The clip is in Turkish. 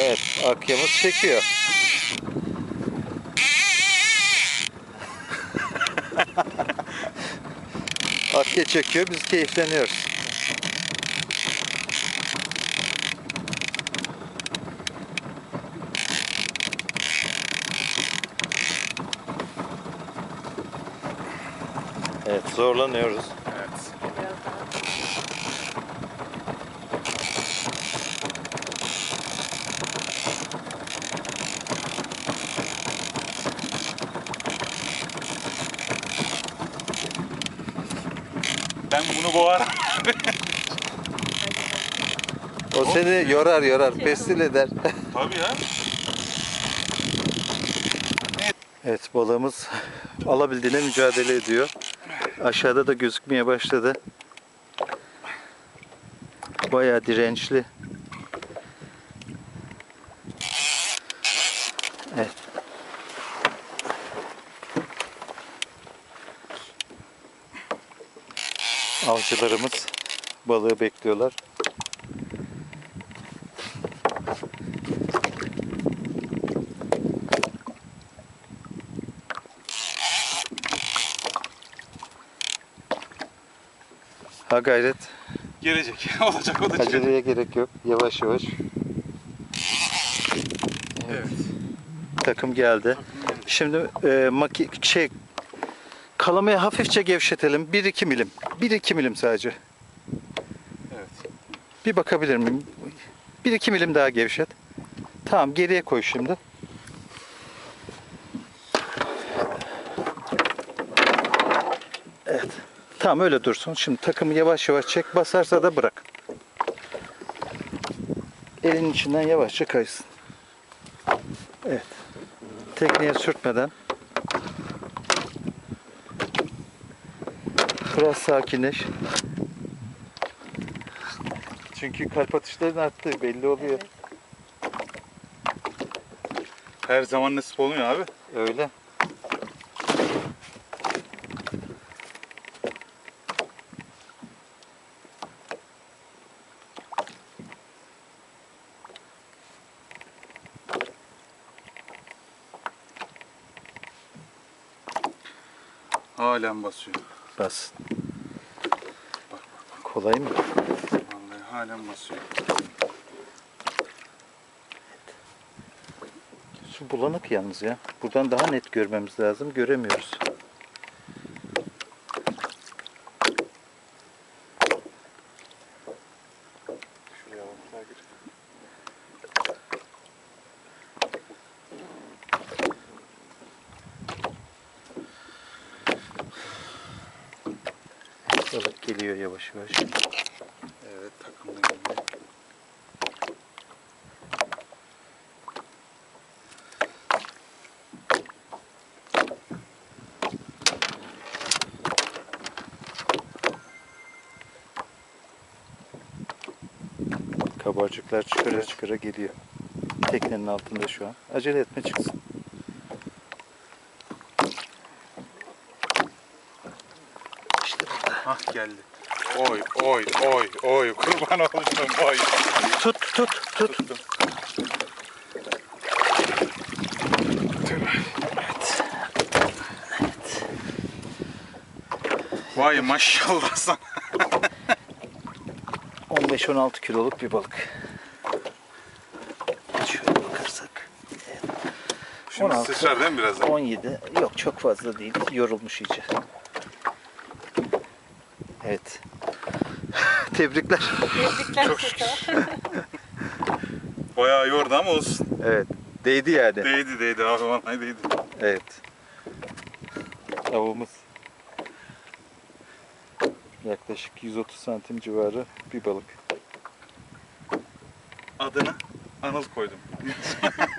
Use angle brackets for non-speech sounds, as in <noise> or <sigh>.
Evet, akyamız çekiyor. <laughs> Akya çekiyor, biz keyifleniyoruz. Evet, zorlanıyoruz. Evet. Ben bunu boğarım. O seni yorar yorar, pestil eder. Tabii ya. Evet balığımız alabildiğine mücadele ediyor. Aşağıda da gözükmeye başladı. Bayağı dirençli. Avcılarımız balığı bekliyorlar. Ha gayret. Gelecek. <laughs> Olacak o da çıkacak. Aceleye gerek yok. Yavaş yavaş. Evet. Takım geldi. Şimdi e, maki şey kalamayı hafifçe gevşetelim. 1-2 milim. 1-2 milim sadece. Evet. Bir bakabilir miyim? 1-2 milim daha gevşet. Tamam geriye koy şimdi. Evet. Tamam öyle dursun. Şimdi takımı yavaş yavaş çek. Basarsa da bırak. Elin içinden yavaşça kaysın. Evet. Tekneye sürtmeden. Biraz sakinleş. Çünkü kalp atışların arttı belli oluyor. Her zaman nasip olmuyor abi. Öyle. Halen basıyor. Bas. Kolay mı? Vallahi halen basıyor. Su bulanık yalnız ya. Buradan daha net görmemiz lazım. Göremiyoruz. Balık geliyor yavaş yavaş. Evet takımda geldi. Kabarcıklar çıkara çıkara geliyor. Teknenin altında şu an. Acele etme çıksın. Geldi. Oy oy oy oy kurban olsun oy. Tut tut tut. Tuttum. Vay maşallah sana. <laughs> 15-16 kiloluk bir balık. Şöyle bakarsak. Şimdi 16. sıçrar değil mi birazdan? 17. Yok çok fazla değil. Yorulmuş iyice. Evet. <laughs> Tebrikler. Çok şükür. <laughs> Bayağı yordu ama olsun. Evet. Değdi yani. Değdi değdi abi vallahi değdi. Evet. Avımız yaklaşık 130 santim civarı bir balık. Adını Anıl koydum. <laughs>